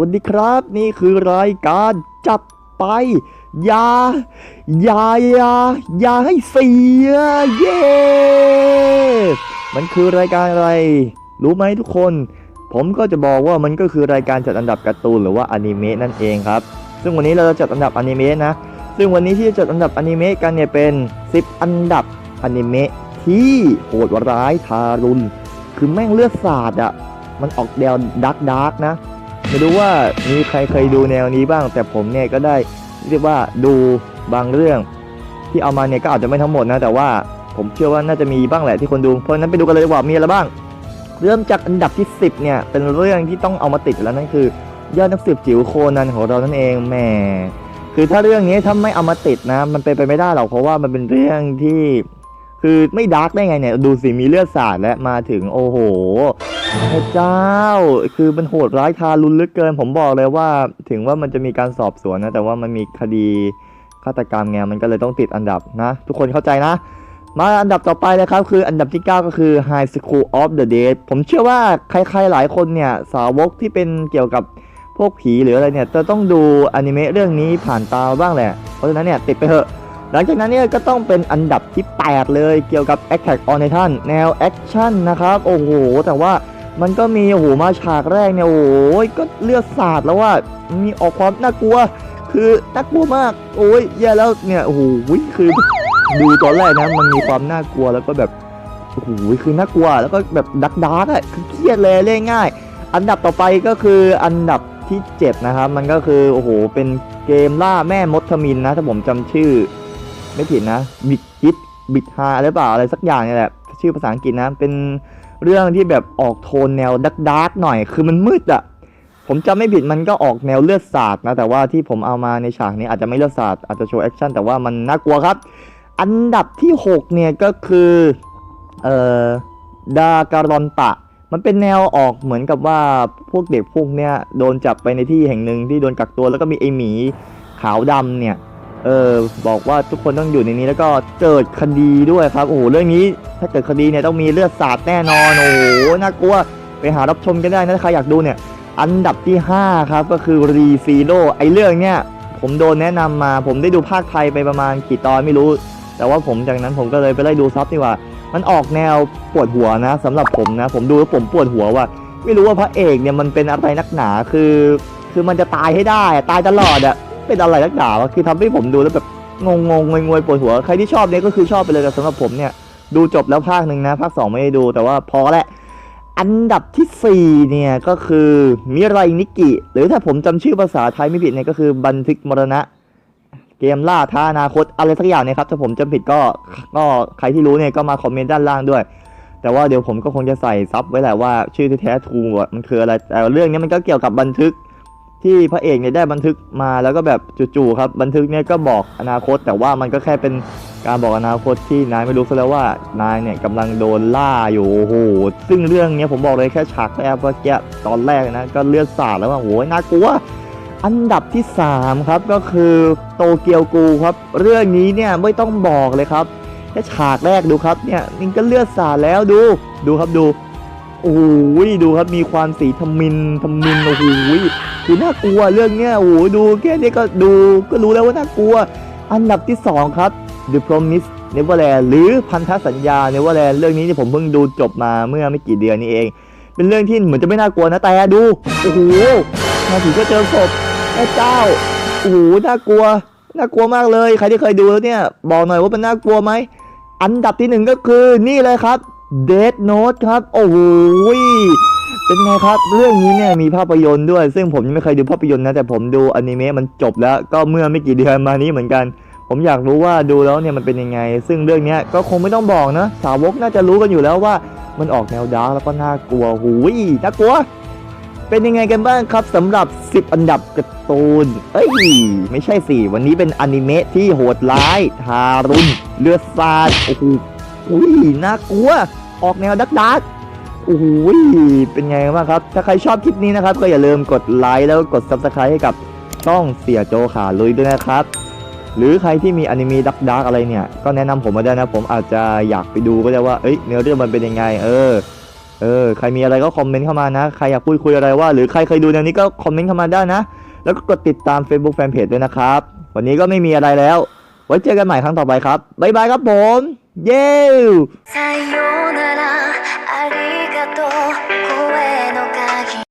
วัสดีครับ นี่คือรายการจับไปยายายายาให้เสียเย้มันคือรายการอะไร รู้ไหมทุกคน ผมก็จะบอกว่ามันก็คือรายการจัดอันดับการ์ตูนหรือว่าอนิเมะนั่นเองครับ ซึ่งวันนี้เราจะจัดอันดับอนิเมะนะ ซึ่งวันนี้ที่จะจัดอันดับอนิเมะกันเนี่ยเป็น 10 อันดับอนิเมะที่โหดร้ายทารุณ คือแม่งเลือดสาดอะ มันออกแนวดักดักนะ ไม่รู้ว่ามีใครเคยดูแนวนี้บ้าง แต่ผมเนี่ยก็ได้เรียกว่าดูบางเรื่อง ที่เอามาเนี่ยก็อาจจะไม่ทั้งหมดนะ แต่ว่าผมเชื่อว่าน่าจะมีบ้างแหละที่คนดู เพราะนั้นไปดูกันเลยดีกว่ามีอะไรบ้าง เริ่มจากอันดับที่ 10 เนี่ย เป็นเรื่องที่ต้องเอามาติดแล้วนั่นคือยอดนักสืบจิ๋วโคนันของเรานั่นเองแหมคือถ้าเรื่องนี้ถ้าไม่เอามาติดนะ มันเป็นไปไม่ได้หรอกเพราะว่ามันเป็นเรื่องที่ คือไม่ดาร์กได้ไงเนี่ย ดูสิมีเลือดสาดและมาถึงโอ้โหพระเจ้า คือมันโหดร้ายทารุณลือเกิน ผมบอกเลยว่าถึงว่ามันจะมีการสอบสวนนะ แต่ว่ามันมีคดีฆาตกรรมไงมันก็เลยต้องติดอันดับนะ ทุกคนเข้าใจนะ มาอันดับต่อไปนะครับ คืออันดับที่ 9 ก็คือ High School of the Dead ผมเชื่อว่าใครๆหลายคนเนี่ย สาวกที่เป็นเกี่ยวกับพวกผีหรืออะไรเนี่ยจะต้องดูอนิเมะเรื่องนี้ผ่านตาบ้างแหละ เพราะฉะนั้นเนี่ยติดไปเถอะ ลังจากนั้นเนี่ยก็ต้องเป็นอันดับที่ 8 เลยเกี่ยวกับ Attack on Titan แนวแอคชั่นนะครับโอ้โหแต่ว่ามันก็มีโอ้โหมาฉากแรกเนี่ยโอ้โหก็เลือดสาดแล้วว่ามีออกความน่ากลัว คือน่ากลัวมาก โอ้ยแย่แล้วเนี่ยโอ้โหคือดูตอนแรกนะมันมีความน่ากลัวแล้วก็แบบโอ้โหคือน่ากลัวแล้วก็แบบดักดาร์กอะคือเครียดเลยเล่นง่าย อันดับต่อไปก็คืออันดับที่ 7 นะครับ มันก็คือโอ้โหเป็นเกมล่าแม่มดทมินนะถ้าผมจำชื่อ ไม่ผิดนะบิดจิตบิดฮาอะไรเปล่าอะไรสักอย่างเนี่ยแหละชื่อภาษาอังกฤษนะ เป็นเรื่องที่แบบออกโทนแนวดักดาร์กหน่อย คือมันมืดอะผมจำไม่ผิดมันก็ออกแนวเลือดสาดนะ แต่ว่าที่ผมเอามาในฉากนี้อาจจะไม่เลือดสาดอาจจะโชว์แอคชั่นแต่ว่ามันน่ากลัวครับ อันดับที่ 6 เนี่ยก็คือเอ่อดาการอนตะมันเป็นแนวออกเหมือนกับว่าพวกเด็กพวกเนี้ยโดนจับไปในที่แห่งหนึ่งที่โดนกักตัวแล้วก็มีไอหมีขาวดำเนี่ย เออบอกว่าทุกคนต้องอยู่ในนี้แล้วก็เกิดคดีด้วยครับ โอ้โหเรื่องนี้ถ้าเกิดคดีเนี่ยต้องมีเลือดสาดแน่นอนโอ้โหน่ากลัวไปหารับชมกันได้นะใครอยากดูเนี่ย อันดับที่ 5 ครับก็คือรีซีโ o ไอเรื่องเนี้ยผมโดนแนะนำมา ผมได้ดูภาคไทยไปประมาณกี่ตอนไม่รู้ แต่ว่าผมจากนั้นผมก็เลยไปไล่ดูซับดีกว่า มันออกแนวปวดหัวนะสำหรับผมนะ ผมดูแล้วผมปวดหัวว่า ไม่รู้ว่าพระเอกเนี่ยมันเป็นอะไรนักหนาคือ คือมันจะตายให้ได้ตายตลอดอะ เป็นอะไรนักหนาวะคือทำให้ผมดูแล้วแบบงงงงงวยๆปวดหัวใครที่ชอบเนี่ยก็คือชอบไปเลยแต่สำหรับผมเนี่ย ดูจบแล้วภาคหนึ่งนะภาคสองไม่ได้ดู แต่ว่าพอแหละอันดับที่ 4 เนี่ย ก็คือมิไรนิกิ หรือถ้าผมจำชื่อภาษาไทยไม่ผิดเนี่ยก็คือบันทึกมรณะ เกมล่าท้าอนาคตอะไรสักอย่างเนี่ยครับ ถ้าผมจำผิดก็ก็ใครที่รู้เนี่ยก็มาคอมเมนต์ด้านล่างด้วย แต่ว่าเดี๋ยวผมก็คงจะใส่ซับไว้แหละว่าชื่อที่แท้ทูมันคืออะไรแต่เรื่องนี้มันก็เกี่ยวกับบันทึก ที่พระเอกเนี่ยได้บันทึกมาแล้วก็แบบจู่ๆครับบันทึกเนี่ยก็บอกอนาคต แต่ว่ามันก็แค่เป็นการบอกอนาคตที่นายไม่รู้ซะแล้วว่านายเนี่ยกำลังโดนล่าอยู่โอ้โหซึ่งเรื่องเนี้ยผมบอกเลยแค่ฉากแรกเมื่อกี้ตอนแรกนะก็เลือดสาดแล้วว่าโอ้โหน่ากลัวอันดับที่ 3 ครับก็คือโตเกียวกูครับ เรื่องนี้เนี่ยไม่ต้องบอกเลยครับแค่ฉากแรกดูครับเนี่ยมันก็เลือดสาดแล้วดูดูครับดู โอ้โหดูครับมีความสีทมินทมินโอ้โหคือน่ากลัวเรื่องเนี้ยโอ้โหดูแค่นี้ก็ดูก็รู้แล้วว่าน่ากลัว อันดับที่ 2 ครับ The Promise Neverland หรือพันธสัญญา Neverland เรื่องนี้ที่ผมเพิ่งดูจบมาเมื่อไม่กี่เดือนนี้เอง เป็นเรื่องที่เหมือนจะไม่น่ากลัวนะแต่ดูโอ้โหมาถึงก็เจอศพพระเจ้าโอ้โหน่ากลัวน่ากลัวมากเลย ใครที่เคยดูแล้วเนี่ย บอกหน่อยว่ามันน่ากลัวไหมอันดับที่หนึ่งก็คือนี่เลยครับ Death Note ครับ โอ้โหเป็นไงครับ เรื่องนี้เนี่ยมีภาพยนตร์ด้วย ซึ่งผมยังไม่เคยดูภาพยนตร์นะ แต่ผมดูอนิเมะมันจบแล้ว ก็เมื่อไม่กี่เดือนมานี้เหมือนกัน ผมอยากรู้ว่าดูแล้วเนี่ยมันเป็นยังไง ซึ่งเรื่องนี้ก็คงไม่ต้องบอกนะ สาวกน่าจะรู้กันอยู่แล้วว่ามันออกแนวดาร์กแล้วก็น่ากลัวหูยน่ากลัว เป็นยังไงกันบ้างครับสำหรับ 10 อันดับการ์ตูน เอ้ย ไม่ใช่สิวันนี้เป็นอนิเมะที่โหดร้าย ทารุณเลือดสาดโอ้โห อุ้ยน่ากลัว ออกแนวดักดักโอ้โหเป็นไงบ้างครับ ถ้าใครชอบคลิปนี้นะครับ ก็อย่าลืมกดไลค์แล้วกด Subscribe ให้กับช่องเสียโจขาลุยด้วยนะครับ หรือใครที่มีอนิเมะดักดักอะไรเนี่ย ก็แนะนำผมมาได้นะ ผมอาจจะอยากไปดูก็ได้ว่า เอ้ยเนื้อเรื่องมันเป็นยังไง เออ เออ ใครมีอะไรก็คอมเมนต์เข้ามานะ ใครอยากพูดคุยอะไรว่า หรือใครเคยดูแนวนี้ก็คอมเมนต์เข้ามาได้นะ แล้วก็กดติดตาม Facebook Fanpage ด้วยนะครับ วันนี้ก็ไม่มีอะไรแล้ว ไว้เจอกันใหม่ครั้งต่อไปครับ บ๊ายบายครับผม イーイさようならありがとう。声の鍵。